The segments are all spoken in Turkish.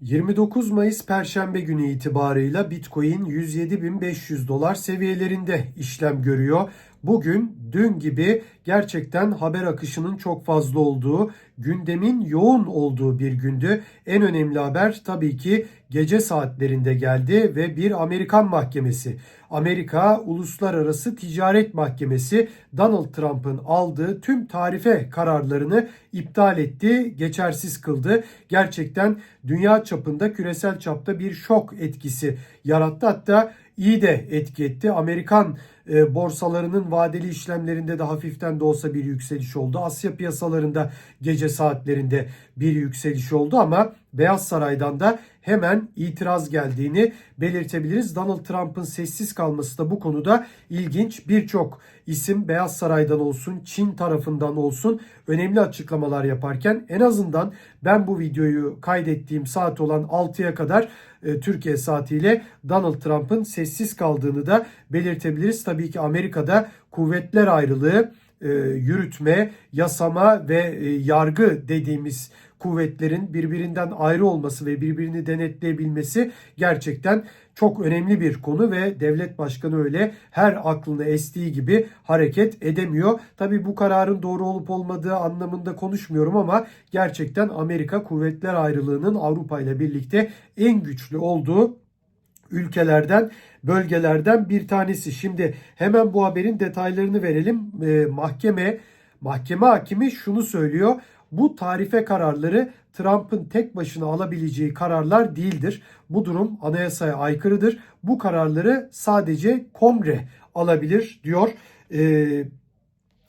29 Mayıs Perşembe günü itibarıyla Bitcoin 107.500 dolar seviyelerinde işlem görüyor. Bugün dün gibi gerçekten haber akışının çok fazla olduğu, gündemin yoğun olduğu bir gündü. En önemli haber tabii ki gece saatlerinde geldi ve bir Amerikan mahkemesi, Amerika Uluslararası Ticaret Mahkemesi Donald Trump'ın aldığı tüm tarife kararlarını iptal etti, geçersiz kıldı. Gerçekten dünya çapında, küresel çapta bir şok etkisi yarattı. Hatta iyi de etki etti. Amerikan e, borsalarının vadeli işlemlerinde de hafiften de olsa bir yükseliş oldu. Asya piyasalarında gece saatlerinde bir yükseliş oldu ama Beyaz Saray'dan da hemen itiraz geldiğini belirtebiliriz. Donald Trump'ın sessiz kalması da bu konuda ilginç. Birçok isim Beyaz Saray'dan olsun, Çin tarafından olsun önemli açıklamalar yaparken en azından ben bu videoyu kaydettiğim saat olan 6'ya kadar e, Türkiye saatiyle Donald Trump'ın sessiz kaldığını da belirtebiliriz. Tabii ki Amerika'da kuvvetler ayrılığı, yürütme, yasama ve e, yargı dediğimiz kuvvetlerin birbirinden ayrı olması ve birbirini denetleyebilmesi gerçekten çok önemli bir konu ve devlet başkanı öyle her aklını estiği gibi hareket edemiyor. Tabi bu kararın doğru olup olmadığı anlamında konuşmuyorum ama gerçekten Amerika kuvvetler ayrılığının Avrupa ile birlikte en güçlü olduğu ülkelerden, bölgelerden bir tanesi. Şimdi hemen bu haberin detaylarını verelim. Ee, mahkeme, mahkeme hakimi şunu söylüyor. Bu tarife kararları Trump'ın tek başına alabileceği kararlar değildir. Bu durum anayasaya aykırıdır. Bu kararları sadece kongre alabilir diyor. Ee,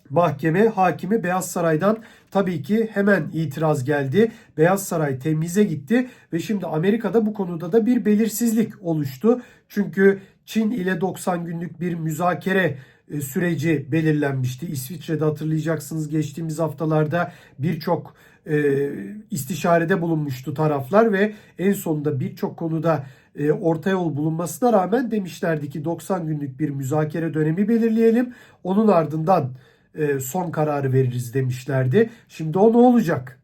mahkeme hakimi Beyaz Saray'dan tabii ki hemen itiraz geldi. Beyaz Saray temize gitti ve şimdi Amerika'da bu konuda da bir belirsizlik oluştu. Çünkü Çin ile 90 günlük bir müzakere e, süreci belirlenmişti. İsviçre'de hatırlayacaksınız geçtiğimiz haftalarda birçok e, istişarede bulunmuştu taraflar ve en sonunda birçok konuda e, orta yol bulunmasına rağmen demişlerdi ki 90 günlük bir müzakere dönemi belirleyelim. Onun ardından son kararı veririz demişlerdi. Şimdi o ne olacak?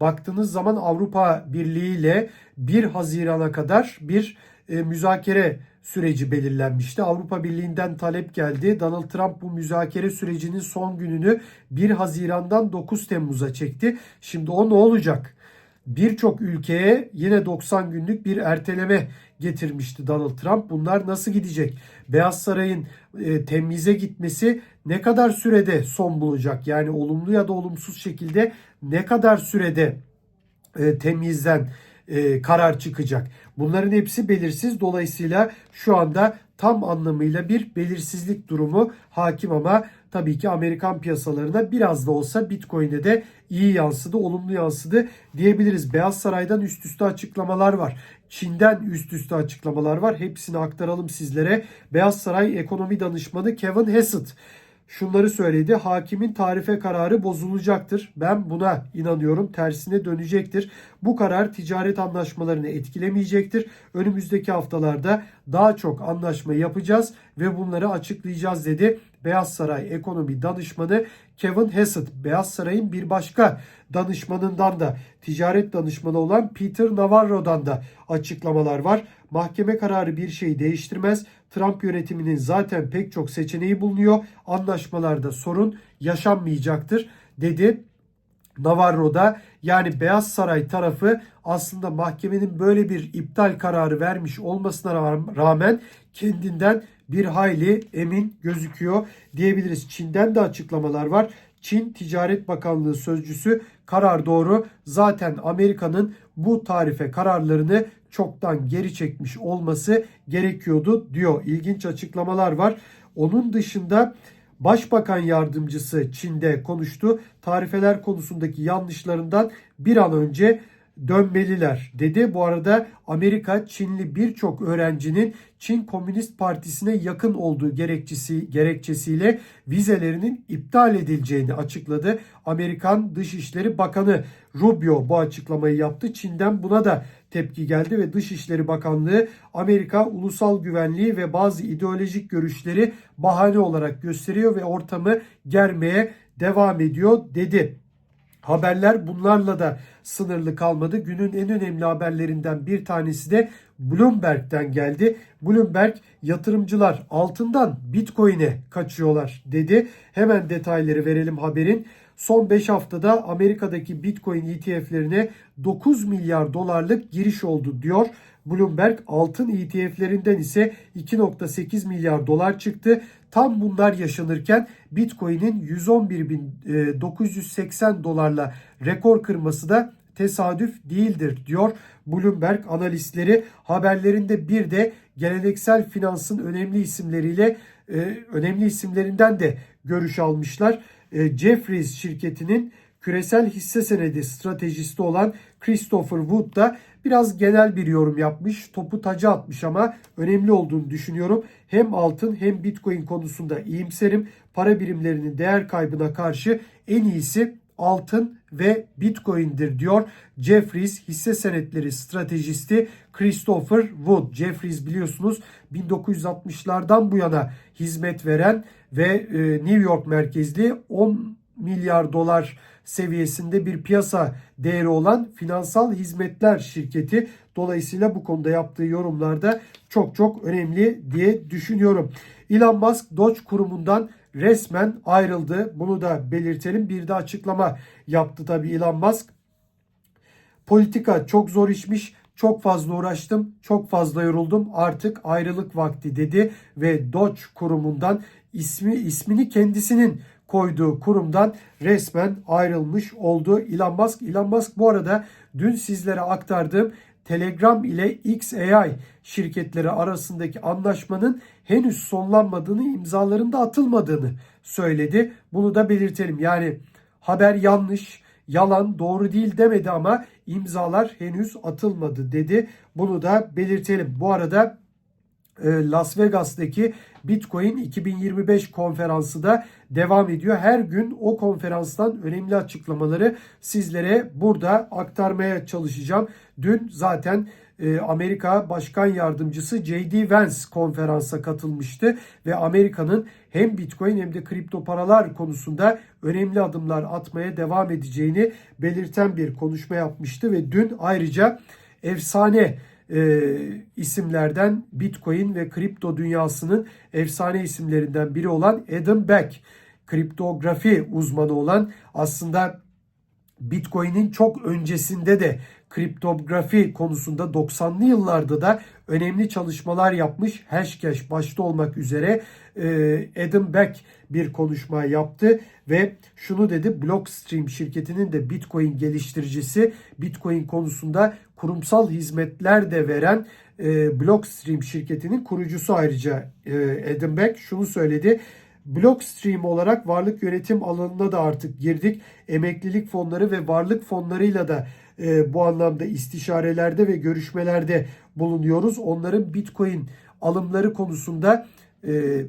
Baktığınız zaman Avrupa Birliği ile 1 Haziran'a kadar bir e, müzakere süreci belirlenmişti. Avrupa Birliği'nden talep geldi. Donald Trump bu müzakere sürecinin son gününü 1 Haziran'dan 9 Temmuz'a çekti. Şimdi o ne olacak? Birçok ülkeye yine 90 günlük bir erteleme getirmişti Donald Trump. Bunlar nasıl gidecek? Beyaz Saray'ın e, temize gitmesi ne kadar sürede son bulacak? Yani olumlu ya da olumsuz şekilde ne kadar sürede e, temizden e, karar çıkacak. Bunların hepsi belirsiz. Dolayısıyla şu anda tam anlamıyla bir belirsizlik durumu hakim ama tabii ki Amerikan piyasalarına biraz da olsa Bitcoin'e de iyi yansıdı, olumlu yansıdı diyebiliriz. Beyaz Saray'dan üst üste açıklamalar var. Çin'den üst üste açıklamalar var. Hepsini aktaralım sizlere. Beyaz Saray Ekonomi Danışmanı Kevin Hassett şunları söyledi. Hakimin tarife kararı bozulacaktır. Ben buna inanıyorum. Tersine dönecektir. Bu karar ticaret anlaşmalarını etkilemeyecektir. Önümüzdeki haftalarda daha çok anlaşma yapacağız ve bunları açıklayacağız dedi. Beyaz Saray Ekonomi Danışmanı Kevin Hassett. Beyaz Saray'ın bir başka danışmanından da ticaret danışmanı olan Peter Navarro'dan da açıklamalar var. Mahkeme kararı bir şeyi değiştirmez. Trump yönetiminin zaten pek çok seçeneği bulunuyor. Anlaşmalarda sorun yaşanmayacaktır dedi. Navarro'da yani Beyaz Saray tarafı aslında mahkemenin böyle bir iptal kararı vermiş olmasına rağmen kendinden bir hayli emin gözüküyor diyebiliriz. Çin'den de açıklamalar var. Çin Ticaret Bakanlığı sözcüsü karar doğru. Zaten Amerika'nın bu tarife kararlarını çoktan geri çekmiş olması gerekiyordu diyor. İlginç açıklamalar var. Onun dışında Başbakan yardımcısı Çin'de konuştu. Tarifeler konusundaki yanlışlarından bir an önce dönmeliler dedi. Bu arada Amerika Çinli birçok öğrencinin Çin Komünist Partisi'ne yakın olduğu gerekçesi gerekçesiyle vizelerinin iptal edileceğini açıkladı. Amerikan Dışişleri Bakanı Rubio bu açıklamayı yaptı. Çin'den buna da tepki geldi ve Dışişleri Bakanlığı Amerika ulusal güvenliği ve bazı ideolojik görüşleri bahane olarak gösteriyor ve ortamı germeye devam ediyor dedi. Haberler bunlarla da sınırlı kalmadı. Günün en önemli haberlerinden bir tanesi de Bloomberg'den geldi. Bloomberg yatırımcılar altından Bitcoin'e kaçıyorlar dedi. Hemen detayları verelim haberin. Son 5 haftada Amerika'daki Bitcoin ETF'lerine 9 milyar dolarlık giriş oldu diyor. Bloomberg altın ETF'lerinden ise 2.8 milyar dolar çıktı. Tam bunlar yaşanırken Bitcoin'in 111.980 dolarla rekor kırması da tesadüf değildir diyor Bloomberg analistleri. Haberlerinde bir de geleneksel finansın önemli isimleriyle e, önemli isimlerinden de görüş almışlar. E, Jeffries şirketinin küresel hisse senedi stratejisti olan Christopher Wood da biraz genel bir yorum yapmış. Topu taca atmış ama önemli olduğunu düşünüyorum. Hem altın hem bitcoin konusunda iyimserim. Para birimlerinin değer kaybına karşı en iyisi altın ve bitcoin'dir diyor. Jeffries hisse senetleri stratejisti Christopher Wood. Jeffries biliyorsunuz 1960'lardan bu yana hizmet veren ve e, New York merkezli 10 milyar dolar seviyesinde bir piyasa değeri olan finansal hizmetler şirketi. Dolayısıyla bu konuda yaptığı yorumlarda çok çok önemli diye düşünüyorum. Elon Musk Doge kurumundan resmen ayrıldı. Bunu da belirtelim. Bir de açıklama yaptı tabii Elon Musk. Politika çok zor işmiş. Çok fazla uğraştım, çok fazla yoruldum. Artık ayrılık vakti dedi ve Doge kurumundan ismi ismini kendisinin koyduğu kurumdan resmen ayrılmış oldu Elon Musk. Elon Musk bu arada dün sizlere aktardığım Telegram ile XAI şirketleri arasındaki anlaşmanın henüz sonlanmadığını, imzalarında atılmadığını söyledi. Bunu da belirtelim. Yani haber yanlış, yalan, doğru değil demedi ama imzalar henüz atılmadı dedi. Bunu da belirtelim. Bu arada Las Vegas'taki Bitcoin 2025 konferansı da devam ediyor. Her gün o konferanstan önemli açıklamaları sizlere burada aktarmaya çalışacağım. Dün zaten e, Amerika Başkan Yardımcısı J.D. Vance konferansa katılmıştı ve Amerika'nın hem Bitcoin hem de kripto paralar konusunda önemli adımlar atmaya devam edeceğini belirten bir konuşma yapmıştı ve dün ayrıca efsane e, isimlerden Bitcoin ve kripto dünyasının efsane isimlerinden biri olan Adam Beck, kriptografi uzmanı olan aslında Bitcoin'in çok öncesinde de kriptografi konusunda 90'lı yıllarda da önemli çalışmalar yapmış. Hashcash başta olmak üzere e, Adam Beck bir konuşma yaptı ve şunu dedi. Blockstream şirketinin de Bitcoin geliştiricisi Bitcoin konusunda kurumsal hizmetler de veren e, Blockstream şirketinin kurucusu ayrıca e, Adam Beck şunu söyledi. Blockstream olarak varlık yönetim alanına da artık girdik. Emeklilik fonları ve varlık fonlarıyla da e, bu anlamda istişarelerde ve görüşmelerde bulunuyoruz. Onların Bitcoin alımları konusunda e,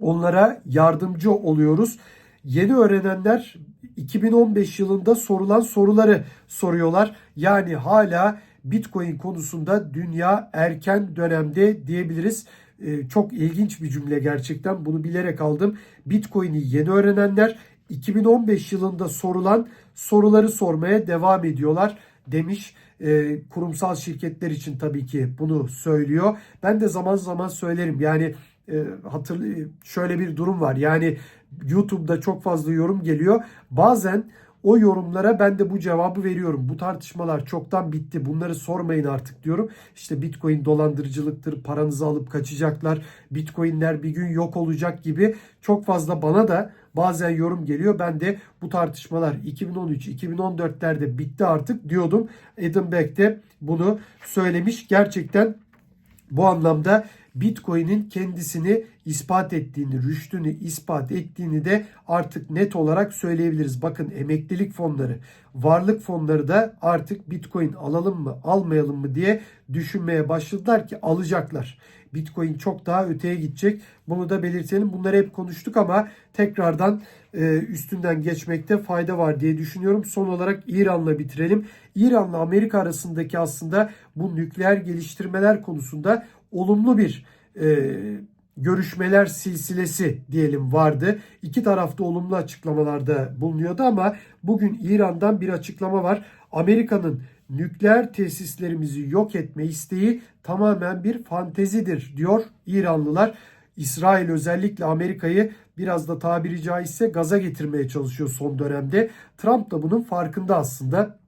onlara yardımcı oluyoruz. Yeni öğrenenler 2015 yılında sorulan soruları soruyorlar. Yani hala Bitcoin konusunda dünya erken dönemde diyebiliriz. Ee, çok ilginç bir cümle gerçekten. Bunu bilerek aldım. Bitcoin'i yeni öğrenenler 2015 yılında sorulan soruları sormaya devam ediyorlar demiş. E, kurumsal şirketler için tabii ki bunu söylüyor. Ben de zaman zaman söylerim. Yani e, hatırlı şöyle bir durum var. Yani YouTube'da çok fazla yorum geliyor. Bazen o yorumlara ben de bu cevabı veriyorum. Bu tartışmalar çoktan bitti. Bunları sormayın artık diyorum. İşte Bitcoin dolandırıcılıktır. Paranızı alıp kaçacaklar. Bitcoin'ler bir gün yok olacak gibi çok fazla bana da bazen yorum geliyor. Ben de bu tartışmalar 2013-2014'lerde bitti artık diyordum. Adam Beck de bunu söylemiş. Gerçekten bu anlamda Bitcoin'in kendisini ispat ettiğini, rüştünü ispat ettiğini de artık net olarak söyleyebiliriz. Bakın emeklilik fonları, varlık fonları da artık Bitcoin alalım mı, almayalım mı diye düşünmeye başladılar ki alacaklar. Bitcoin çok daha öteye gidecek. Bunu da belirtelim. Bunları hep konuştuk ama tekrardan e, üstünden geçmekte fayda var diye düşünüyorum. Son olarak İran'la bitirelim. İran'la Amerika arasındaki aslında bu nükleer geliştirmeler konusunda olumlu bir e, görüşmeler silsilesi diyelim vardı. İki tarafta olumlu açıklamalarda bulunuyordu ama bugün İran'dan bir açıklama var. Amerika'nın nükleer tesislerimizi yok etme isteği tamamen bir fantezidir diyor İranlılar. İsrail özellikle Amerika'yı biraz da tabiri caizse gaza getirmeye çalışıyor son dönemde. Trump da bunun farkında aslında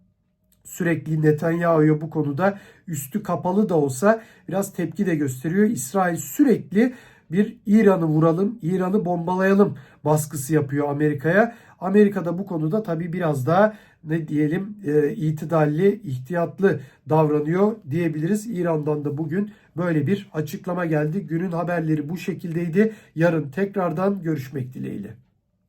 sürekli Netanyahu'ya bu konuda üstü kapalı da olsa biraz tepki de gösteriyor. İsrail sürekli bir İran'ı vuralım, İran'ı bombalayalım baskısı yapıyor Amerika'ya. Amerika da bu konuda tabii biraz daha ne diyelim e, itidalli, ihtiyatlı davranıyor diyebiliriz. İran'dan da bugün böyle bir açıklama geldi. Günün haberleri bu şekildeydi. Yarın tekrardan görüşmek dileğiyle.